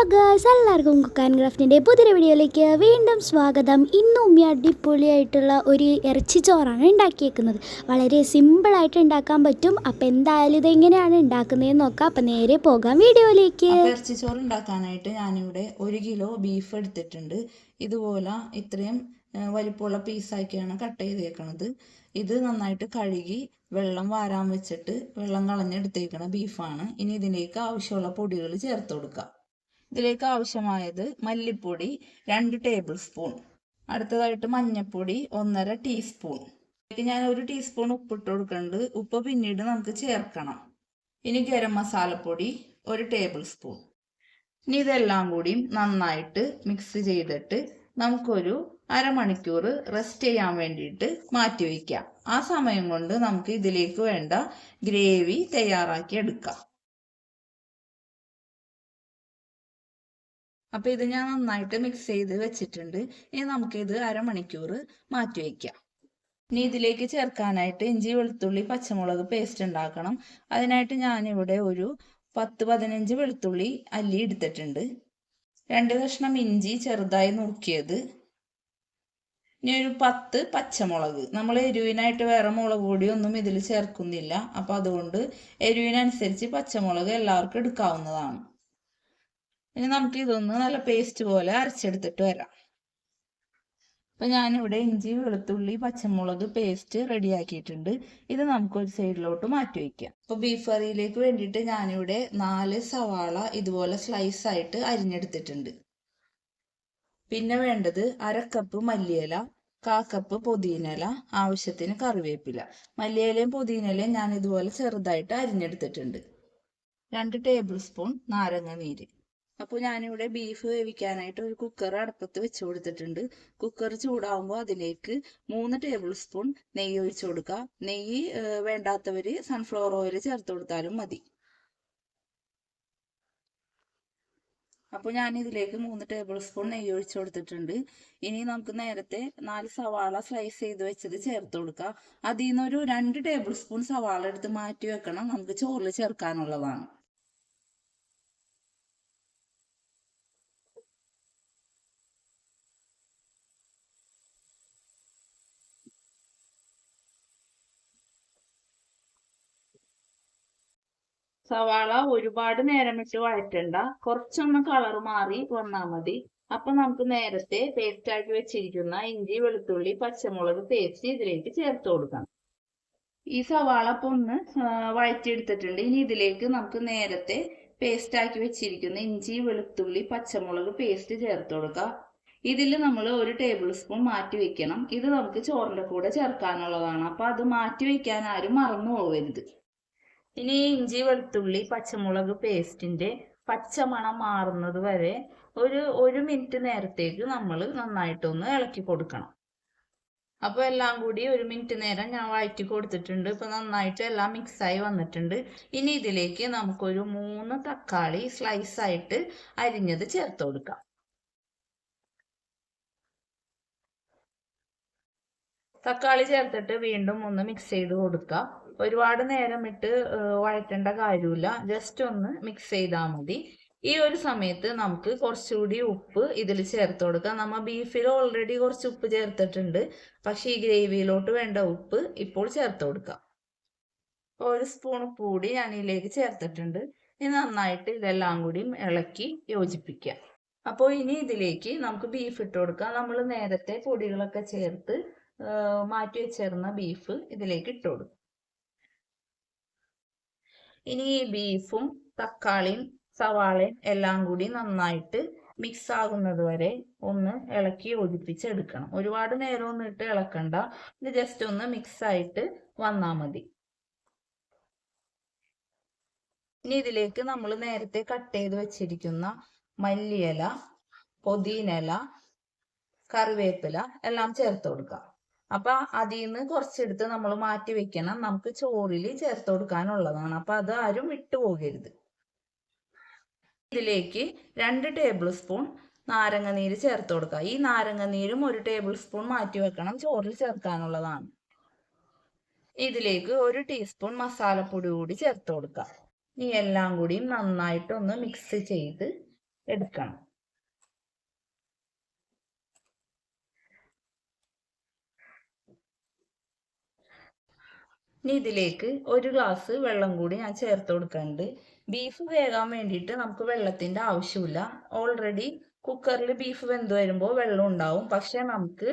Hello girls എല്ലാവർക്കും കുക്കാൻ ക്രാഫ്റ്റിന്റെ പുതിയൊരു വീഡിയോയിലേക്ക് വീണ്ടും സ്വാഗതം. ഇന്ന് ഉമ്മി അടിപൊളിയായിട്ടുള്ള ഒരു ഇറച്ചിച്ചോറാണ് ഉണ്ടാക്കിയേക്കുന്നത്. വളരെ സിമ്പിളായിട്ട് ഉണ്ടാക്കാൻ പറ്റും. അപ്പം എന്തായാലും ഇതെങ്ങനെയാണ് ഉണ്ടാക്കുന്നതെന്ന് നോക്കാം. അപ്പം നേരെ പോകാം വീഡിയോയിലേക്ക്. ഇറച്ചിച്ചോറ് ഉണ്ടാക്കാനായിട്ട് ഞാനിവിടെ ഒരു കിലോ ബീഫ് എടുത്തിട്ടുണ്ട്. ഇതുപോലെ ഇത്രയും വലിപ്പമുള്ള പീസാക്കിയാണ് കട്ട് ചെയ്തേക്കണത്. ഇത് നന്നായിട്ട് കഴുകി വെള്ളം വാരാൻ വെച്ചിട്ട് വെള്ളം കളഞ്ഞെടുത്തേക്കണ ബീഫാണ് ഇനി ഇതിലേക്ക് ആവശ്യമുള്ള പൊടികൾ ചേർത്ത് കൊടുക്കാം. ഇതിലേക്ക് ആവശ്യമായത് മല്ലിപ്പൊടി രണ്ട് ടേബിൾ സ്പൂൺ അടുത്തതായിട്ട് മഞ്ഞൾപ്പൊടി ഒന്നര ടീസ്പൂൺ ഞാൻ ഒരു ടീസ്പൂൺ ഉപ്പിട്ട് കൊടുക്കുന്നുണ്ട്. ഉപ്പ് പിന്നീട് നമുക്ക് ചേർക്കണം. ഇനി ഗരം മസാലപ്പൊടി ഒരു ടേബിൾ സ്പൂൺ ഇനി ഇതെല്ലാം കൂടി നന്നായിട്ട് മിക്സ് ചെയ്തിട്ട് നമുക്കൊരു അരമണിക്കൂർ റെസ്റ്റ് ചെയ്യാൻ വേണ്ടിയിട്ട് മാറ്റി വയ്ക്കാം. ആ സമയം കൊണ്ട് നമുക്ക് ഇതിലേക്ക് വേണ്ട ഗ്രേവി തയ്യാറാക്കി എടുക്കാം. അപ്പൊ ഇത് ഞാൻ നന്നായിട്ട് മിക്സ് ചെയ്ത് വെച്ചിട്ടുണ്ട്. ഇനി നമുക്കിത് അരമണിക്കൂർ മാറ്റി വയ്ക്കാം ഇനി ഇതിലേക്ക് ചേർക്കാനായിട്ട് ഇഞ്ചി വെളുത്തുള്ളി പച്ചമുളക് പേസ്റ്റ് ഉണ്ടാക്കണം. അതിനായിട്ട് ഞാനിവിടെ ഒരു പത്ത് പതിനഞ്ച് വെളുത്തുള്ളി അല്ലി എടുത്തിട്ടുണ്ട്. രണ്ട് കഷ്ണം ഇഞ്ചി ചെറുതായി നുറുക്കിയത്. ഇനി ഒരു പത്ത് പച്ചമുളക്. നമ്മൾ എരിവിനായിട്ട് വേറെ മുളക് പൊടി ഒന്നും ഇതിൽ ചേർക്കുന്നില്ല. അപ്പം അതുകൊണ്ട് എരിവിനനുസരിച്ച് പച്ചമുളക് എല്ലാവർക്കും എടുക്കാവുന്നതാണ്. ഇനി നമുക്ക് ഇതൊന്ന് നല്ല പേസ്റ്റ് പോലെ അരച്ചെടുത്തിട്ട് വരാം. അപ്പം ഞാനിവിടെ ഇഞ്ചി വെളുത്തുള്ളി പച്ചമുളക് പേസ്റ്റ് റെഡിയാക്കിയിട്ടുണ്ട്. ഇത് നമുക്ക് ഒരു സൈഡിലോട്ട് മാറ്റി വയ്ക്കാം അപ്പോൾ ബീഫ് കറിയിലേക്ക് വേണ്ടിയിട്ട് ഞാനിവിടെ നാല് സവാള ഇതുപോലെ സ്ലൈസ് ആയിട്ട് അരിഞ്ഞെടുത്തിട്ടുണ്ട്. പിന്നെ വേണ്ടത് അര കപ്പ് മല്ലിയില കാ കപ്പ് പുതിനയില ആവശ്യത്തിന് കറിവേപ്പില. മല്ലിയിലയും പുതിനയിലയും ഞാൻ ഇതുപോലെ ചെറുതായിട്ട് അരിഞ്ഞെടുത്തിട്ടുണ്ട്. രണ്ട് ടേബിൾ സ്പൂൺ നാരങ്ങ നീര്. അപ്പോൾ ഞാനിവിടെ ബീഫ് വേവിക്കാനായിട്ട് ഒരു കുക്കർ അടുപ്പത്ത് വെച്ച് കൊടുത്തിട്ടുണ്ട്. കുക്കർ ചൂടാവുമ്പോൾ അതിലേക്ക് മൂന്ന് ടേബിൾ സ്പൂൺ നെയ്യ് ഒഴിച്ചു കൊടുക്കുക നെയ്യ് വേണ്ടാത്തവർ സൺഫ്ലവർ ഓയിൽ ചേർത്ത് കൊടുത്താലും മതി. അപ്പോൾ ഞാൻ ഇതിലേക്ക് മൂന്ന് ടേബിൾ സ്പൂൺ നെയ്യ് ഒഴിച്ചു കൊടുത്തിട്ടുണ്ട്. ഇനി നമുക്ക് നേരത്തെ നാല് സവാള സ്ലൈസ് ചെയ്ത് വെച്ചത് ചേർത്ത് കൊടുക്കുക അതിൽ നിന്നൊരു രണ്ട് ടേബിൾ സ്പൂൺ സവാള എടുത്ത് മാറ്റി വെക്കണം. നമുക്ക് ചോറിൽ ചേർക്കാനുള്ളതാണ്. സവാള ഒരുപാട് നേരം ഇട്ട് വഴറ്റണ്ട. കുറച്ചൊന്ന് കളർ മാറി വന്നാൽ മതി. അപ്പൊ നമുക്ക് നേരത്തെ പേസ്റ്റ് ആക്കി വെച്ചിരിക്കുന്ന ഇഞ്ചി വെളുത്തുള്ളി പച്ചമുളക് പേസ്റ്റ് ഇതിലേക്ക് ചേർത്ത് കൊടുക്കണം. ഈ സവാള ഇപ്പൊ ഒന്ന് വഴറ്റിയെടുത്തിട്ടുണ്ട്. ഇനി ഇതിലേക്ക് നമുക്ക് നേരത്തെ പേസ്റ്റ് ആക്കി വെച്ചിരിക്കുന്ന ഇഞ്ചി വെളുത്തുള്ളി പച്ചമുളക് പേസ്റ്റ് ചേർത്ത് കൊടുക്കുക ഇതിൽ നമ്മൾ ഒരു ടേബിൾ സ്പൂൺ മാറ്റി വെക്കണം. ഇത് നമുക്ക് ചോറിന്റെ കൂടെ ചേർക്കാനുള്ളതാണ്. അപ്പൊ അത് മാറ്റി വെക്കാൻ ആരും മറന്നു പോകരുത്. ഇനി ഇഞ്ചി വെളുത്തുള്ളി പച്ചമുളക് പേസ്റ്റിന്റെ പച്ചമണം മാറുന്നത് വരെ ഒരു ഒരു മിനിറ്റ് നേരത്തേക്ക് നമ്മൾ നന്നായിട്ടൊന്ന് ഇളക്കി കൊടുക്കണം. അപ്പോൾ എല്ലാം കൂടി ഒരു മിനിറ്റ് നേരം ഞാൻ വഴറ്റി കൊടുത്തിട്ടുണ്ട്. ഇപ്പോൾ നന്നായിട്ട് എല്ലാം മിക്സായി വന്നിട്ടുണ്ട്. ഇനി ഇതിലേക്ക് നമുക്കൊരു മൂന്ന് തക്കാളി സ്ലൈസായിട്ട് അരിഞ്ഞത് ചേർത്ത് കൊടുക്കാം. തക്കാളി ചേർത്തിട്ട് വീണ്ടും ഒന്ന് മിക്സ് ചെയ്ത് കൊടുക്കുക ഒരുപാട് നേരം ഇട്ട് വഴറ്റേണ്ട കാര്യമില്ല. ജസ്റ്റ് ഒന്ന് മിക്സ് ചെയ്താൽ മതി. ഈ ഒരു സമയത്ത് നമുക്ക് കുറച്ചുകൂടി ഉപ്പ് ഇതിൽ ചേർത്ത് കൊടുക്കാം. നമ്മൾ ബീഫിൽ ഓൾറെഡി കുറച്ച് ഉപ്പ് ചേർത്തിട്ടുണ്ട്. പക്ഷേ ഈ ഗ്രേവിയിലോട്ട് വേണ്ട ഉപ്പ് ഇപ്പോൾ ചേർത്ത് കൊടുക്കാം. ഒരു സ്പൂൺ ഉപ്പ് കൂടി ഞാൻ ഇതിലേക്ക് ചേർത്തിട്ടുണ്ട്. ഇനി നന്നായിട്ട് ഇതെല്ലാം കൂടി ഇളക്കി യോജിപ്പിക്കാം അപ്പോൾ ഇനി ഇതിലേക്ക് നമുക്ക് ബീഫ് ഇട്ട് കൊടുക്കാം. നമ്മൾ നേരത്തെ പൊടികളൊക്കെ ചേർത്ത് മാറ്റി വെച്ചിരുന്ന ബീഫ് ഇതിലേക്ക് ഇട്ട് കൊടുക്കും. ഇനി ഈ ബീഫും തക്കാളിയും സവാളയും എല്ലാം കൂടി നന്നായിട്ട് മിക്സ് ആകുന്നത് വരെ ഒന്ന് ഇളക്കി യോജിപ്പിച്ചെടുക്കണം. ഒരുപാട് നേരം ഒന്നും ഇട്ട് ഇളക്കണ്ട. ഇത് ജസ്റ്റ് ഒന്ന് മിക്സ് ആയിട്ട് വന്നാൽ മതി. ഇനി ഇതിലേക്ക് നമ്മൾ നേരത്തെ കട്ട് ചെയ്ത് വെച്ചിരിക്കുന്ന മല്ലിയില പൊതിനില കറിവേപ്പില എല്ലാം ചേർത്ത് കൊടുക്കാം. അപ്പൊ അതിൽ നിന്ന് കുറച്ചെടുത്ത് നമ്മൾ മാറ്റി വെക്കണം. നമുക്ക് ചോറിൽ ചേർത്ത് കൊടുക്കാനുള്ളതാണ്. അപ്പൊ അത് ആരും വിട്ടുപോകരുത് ഇതിലേക്ക് രണ്ട് ടേബിൾ സ്പൂൺ നാരങ്ങ നീര് ചേർത്ത് കൊടുക്കുക. ഈ നാരങ്ങ നീരും ഒരു ടേബിൾ സ്പൂൺ മാറ്റി വെക്കണം. ചോറിൽ ചേർക്കാനുള്ളതാണ്. ഇതിലേക്ക് ഒരു ടീസ്പൂൺ മസാലപ്പൊടി കൂടി ചേർത്ത് കൊടുക്കുക. ഈ എല്ലാം കൂടിയും നന്നായിട്ടൊന്ന് മിക്സ് ചെയ്ത് എടുക്കണം. ഇനി ഇതിലേക്ക് ഒരു ഗ്ലാസ് വെള്ളം കൂടി ഞാൻ ചേർത്ത് കൊടുക്കാനുണ്ട്. ബീഫ് വേകാൻ വേണ്ടിയിട്ട് നമുക്ക് വെള്ളത്തിന്റെ ആവശ്യമില്ല. ഓൾറെഡി കുക്കറിൽ ബീഫ് വെന്ത് വരുമ്പോൾ വെള്ളം ഉണ്ടാവും. പക്ഷേ നമുക്ക്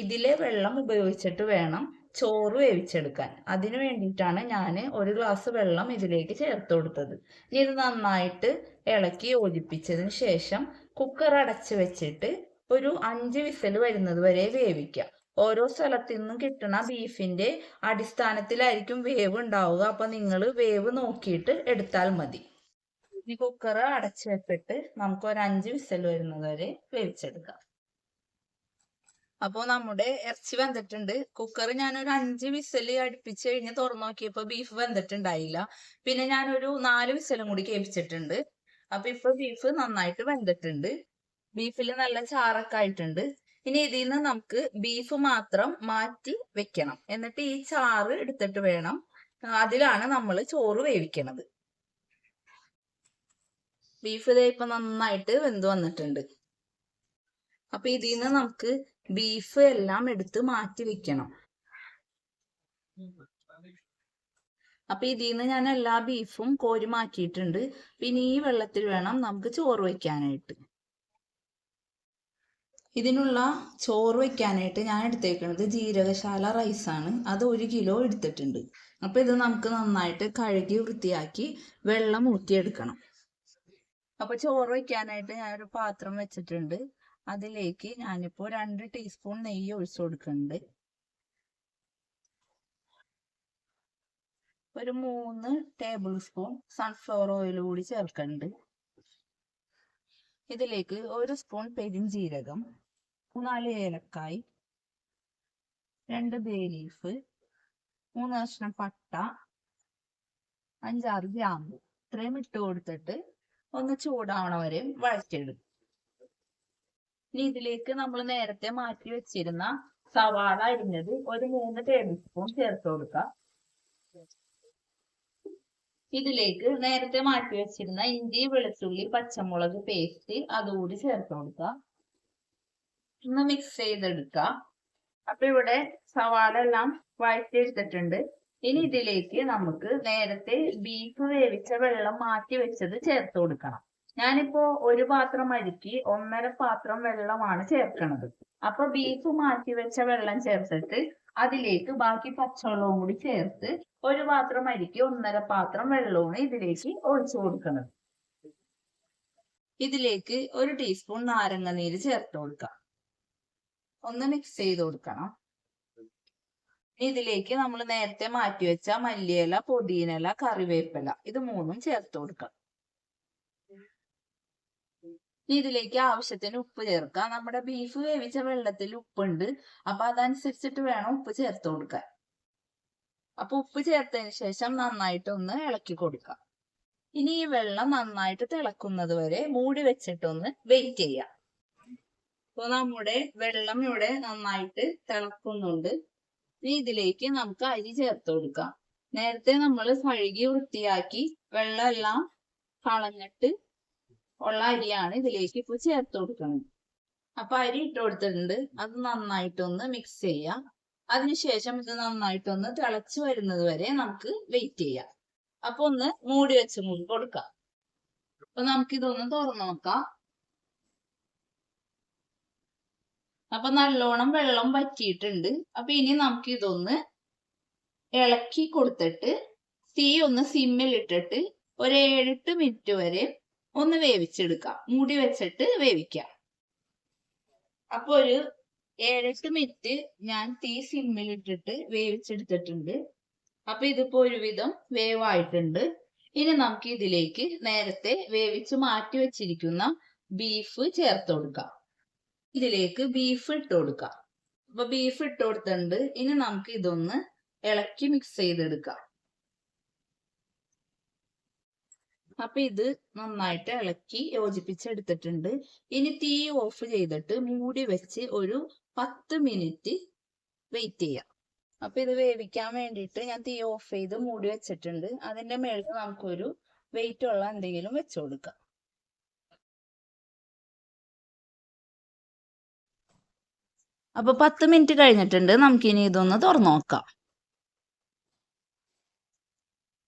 ഇതിലെ വെള്ളം ഉപയോഗിച്ചിട്ട് വേണം ചോറ് വേവിച്ചെടുക്കാൻ. അതിനു വേണ്ടിയിട്ടാണ് ഞാൻ ഒരു ഗ്ലാസ് വെള്ളം ഇതിലേക്ക് ചേർത്ത് കൊടുത്തത്. ഇത് നന്നായിട്ട് ഇളക്കി യോജിപ്പിച്ചതിന് ശേഷം കുക്കർ അടച്ച് വെച്ചിട്ട് ഒരു അഞ്ച് വിസൽ വരുന്നത് വരെ വേവിക്കുക ഓരോ സ്ഥലത്തു നിന്നും കിട്ടുന്ന ബീഫിന്റെ അടിസ്ഥാനത്തിലായിരിക്കും വേവ് ഉണ്ടാവുക. അപ്പൊ നിങ്ങൾ വേവ് നോക്കിയിട്ട് എടുത്താൽ മതി. ഇനി കുക്കർ അടച്ചു വെച്ചിട്ട് നമുക്ക് ഒരു അഞ്ച് വിസൽ വരുന്നത് വരെ വേവിച്ചെടുക്കാം. അപ്പോൾ നമ്മുടെ ഇറച്ചി വെന്തിട്ടുണ്ട്. കുക്കർ ഞാൻ ഒരു അഞ്ച് വിസൽ അടുപ്പിച്ച് കഴിഞ്ഞ് തുറന്നു നോക്കിയപ്പോൾ ബീഫ് വെന്തിട്ടുണ്ടായില്ല. പിന്നെ ഞാൻ ഒരു നാല് വിസലും കൂടി കേൾപ്പിച്ചിട്ടുണ്ട്. അപ്പൊ ഇപ്പൊ ബീഫ് നന്നായിട്ട് വെന്തിട്ടുണ്ട്. ബീഫിൽ നല്ല ചാറൊക്കെ ആയിട്ടുണ്ട്. ഇനി ഇതിൽ നിന്ന് നമുക്ക് ബീഫ് മാത്രം മാറ്റി വെക്കണം. എന്നിട്ട് ഈ ചാറ് എടുത്തിട്ട് വേണം. അതിലാണ് നമ്മൾ ചോറ് വേവിക്കണത്. ബീഫ് ഇതേ ഇപ്പൊ നന്നായിട്ട് വെന്ത് വന്നിട്ടുണ്ട്. അപ്പൊ ഇതിൽ നിന്ന് നമുക്ക് ബീഫ് എല്ലാം എടുത്ത് മാറ്റി വെക്കണം. അപ്പൊ ഇതിൽ നിന്ന് ഞാൻ എല്ലാ ബീഫും കോരി മാറ്റിയിട്ടുണ്ട് പിന്നെ ഈ വെള്ളത്തിൽ വേണം നമുക്ക് ചോറ് വെക്കാനായിട്ട്. ഇതിനുള്ള ചോറ് വെക്കാനായിട്ട് ഞാൻ എടുത്തേക്കുന്നത് ജീരകശാല റൈസാണ്. അത് ഒരു കിലോ എടുത്തിട്ടുണ്ട്. അപ്പൊ ഇത് നമുക്ക് നന്നായിട്ട് കഴുകി വൃത്തിയാക്കി വെള്ളം ഊറ്റിയെടുക്കണം. അപ്പൊ ചോറ് വെക്കാനായിട്ട് ഞാനൊരു പാത്രം വെച്ചിട്ടുണ്ട്. അതിലേക്ക് ഞാനിപ്പോ രണ്ട് ടീസ്പൂൺ നെയ്യ് ഒഴിച്ചു കൊടുക്കുന്നുണ്ട്. ഒരു മൂന്ന് ടേബിൾ സ്പൂൺ സൺഫ്ലവർ ഓയിൽ കൂടി ചേർക്കുന്നുണ്ട്. ഇതിലേക്ക് ഒരു സ്പൂൺ പെരിഞ്ജീരകം മൂന്നാൽ ഏലക്കായ് രണ്ട് ബേ ലീഫ് മൂന്ന് കഷ്ണം പട്ട. അഞ്ചാറ് ഗ്രാമ്പു. ഇത്രയും ഇട്ട് കൊടുത്തിട്ട് ഒന്ന് ചൂടാവണ വരെ വഴറ്റിയെടുക്കും. ഇനി ഇതിലേക്ക് നമ്മൾ നേരത്തെ മാറ്റി വെച്ചിരുന്ന സവാള അരിഞ്ഞത് ഒരു മൂന്ന് ടേബിൾ സ്പൂൺ ചേർത്ത് കൊടുക്കാം. ഇതിലേക്ക് നേരത്തെ മാറ്റി വെച്ചിരുന്ന ഇഞ്ചി വെളുത്തുള്ളി പച്ചമുളക് പേസ്റ്റ് അതുകൂടി ചേർത്ത് കൊടുക്കുക ഒന്ന് മിക്സ് ചെയ്തെടുക്കുക അപ്പൊ ഇവിടെ സവാള എല്ലാം വഴറ്റിയെടുത്തിട്ടുണ്ട് ഇനി ഇതിലേക്ക് നമുക്ക് നേരത്തെ ബീഫ് വേവിച്ച വെള്ളം മാറ്റി വെച്ചത് ചേർത്ത് കൊടുക്കണം. ഞാനിപ്പോ ഒരു പാത്രം അരിക്ക് ഒന്നര പാത്രം വെള്ളമാണ് ചേർക്കണത്. അപ്പൊ ബീഫ് മാറ്റി വെച്ച വെള്ളം ചേർത്തിട്ട് അതിലേക്ക് ബാക്കി പച്ചവെള്ളവും കൂടി ചേർത്ത് ഒരു പാത്രം അരിക്ക് ഒന്നര പാത്രം വെള്ളവും ഇതിലേക്ക് ഒഴിച്ചു കൊടുക്കണം ഇതിലേക്ക് ഒരു ടീസ്പൂൺ നാരങ്ങ നീര് ചേർത്ത് കൊടുക്കാം. ഒന്ന് മിക്സ് ചെയ്ത് കൊടുക്കണം. ഇതിലേക്ക് നമ്മൾ നേരത്തെ മാറ്റി വെച്ച മല്ലിയില പുതിനയില കറിവേപ്പില ഇത് മൂന്നും ചേർത്ത് കൊടുക്കണം ഇതിലേക്ക് ആവശ്യത്തിന് ഉപ്പ് ചേർക്കാം. നമ്മുടെ ബീഫ് വേവിച്ച വെള്ളത്തിൽ ഉപ്പുണ്ട്. അപ്പൊ അതനുസരിച്ചിട്ട് വേണം ഉപ്പ് ചേർത്ത് കൊടുക്കാൻ. അപ്പൊ ഉപ്പ് ചേർത്തതിന് ശേഷം നന്നായിട്ട് ഒന്ന് ഇളക്കി കൊടുക്കാം. ഇനി ഈ വെള്ളം നന്നായിട്ട് തിളക്കുന്നത് വരെ മൂടി വെച്ചിട്ടൊന്ന് വെയിറ്റ് ചെയ്യാം. അപ്പൊ നമ്മുടെ വെള്ളം ഇവിടെ നന്നായിട്ട് തിളക്കുന്നുണ്ട്. ഇതിലേക്ക് നമുക്ക് അരി ചേർത്ത് കൊടുക്കാം. നേരത്തെ നമ്മൾ കഴുകി വൃത്തിയാക്കി വെള്ളം എല്ലാം കളഞ്ഞിട്ട് ഉള്ള അരിയാണ് ഇതിലേക്ക് ഇപ്പൊ ചേർത്ത് കൊടുക്കുന്നത്. അപ്പൊ അരി ഇട്ട് കൊടുത്തിട്ടുണ്ട്. അത് നന്നായിട്ടൊന്ന് മിക്സ് ചെയ്യാം. അതിനുശേഷം ഇത് നന്നായിട്ടൊന്ന് തിളച്ചു വരുന്നത് വരെ നമുക്ക് വെയിറ്റ് ചെയ്യാം. അപ്പൊ ഒന്ന് മൂടി വെച്ച് കൊടുക്കാം. അപ്പൊ നമുക്ക് ഇതൊന്ന് തുറന്നു നോക്കാം. അപ്പൊ നല്ലോണം വെള്ളം വറ്റിയിട്ടുണ്ട്. അപ്പൊ ഇനി നമുക്ക് ഇതൊന്ന് ഇളക്കി കൊടുത്തിട്ട് തീ ഒന്ന് സിമ്മിൽ ഇട്ടിട്ട് ഒരു ഏഴെട്ട് മിനിറ്റ് വരെ ഒന്ന് വേവിച്ചെടുക്കാം. മൂടി വെച്ചിട്ട് വേവിക്കാം. അപ്പൊ ഒരു ഏഴെട്ട് മിനിറ്റ് ഞാൻ തീ സിമ്മിൽ ഇട്ടിട്ട് വേവിച്ചെടുത്തിട്ടുണ്ട്. അപ്പൊ ഇതിപ്പോ ഒരുവിധം വേവായിട്ടുണ്ട്. ഇനി നമുക്ക് ഇതിലേക്ക് നേരത്തെ വേവിച്ച് മാറ്റി വെച്ചിരിക്കുന്ന ബീഫ് ചേർത്ത് കൊടുക്കാം. ഇതിലേക്ക് ബീഫ് ഇട്ട് കൊടുക്കാം. അപ്പൊ ബീഫ് ഇട്ട് കൊടുത്തിട്ടുണ്ട്. ഇനി നമുക്ക് ഇതൊന്ന് ഇളക്കി മിക്സ് ചെയ്തെടുക്കാം. അപ്പൊ ഇത് നന്നായിട്ട് ഇളക്കി യോജിപ്പിച്ചെടുത്തിട്ടുണ്ട്. ഇനി തീ ഓഫ് ചെയ്തിട്ട് മൂടി വെച്ച് ഒരു പത്ത് മിനിറ്റ് വെയിറ്റ് ചെയ്യാം. അപ്പൊ ഇത് വേവിക്കാൻ വേണ്ടിയിട്ട് ഞാൻ തീ ഓഫ് ചെയ്ത് മൂടി വെച്ചിട്ടുണ്ട്. അതിന്റെ മേളിൽ നമുക്കൊരു വെയിറ്റ് ഉള്ള എന്തെങ്കിലും വെച്ചു കൊടുക്കാം. അപ്പൊ പത്ത് മിനിറ്റ് കഴിഞ്ഞിട്ടുണ്ട്. നമുക്കിനി ഇതൊന്ന് തുറന്നു നോക്കാം.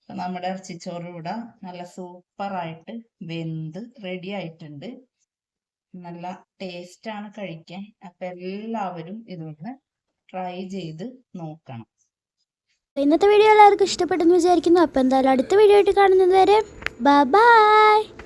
അപ്പൊ നമ്മുടെ ഇറച്ചിച്ചോറ് ഇവിടെ നല്ല സൂപ്പറായിട്ട് വെന്ത് റെഡി ആയിട്ടുണ്ട്. നല്ല ടേസ്റ്റ് ആണ് കഴിക്കാൻ. അപ്പൊ എല്ലാവരും ഇതൊന്ന് ട്രൈ ചെയ്ത് നോക്കണം. ഇന്നത്തെ വീഡിയോ എല്ലാവർക്കും ഇഷ്ടപ്പെട്ടെന്ന് വിചാരിക്കുന്നു. അപ്പോൾ എന്തായാലും അടുത്ത വീഡിയോ ആയിട്ട് കാണുന്നത് വരെ ബൈ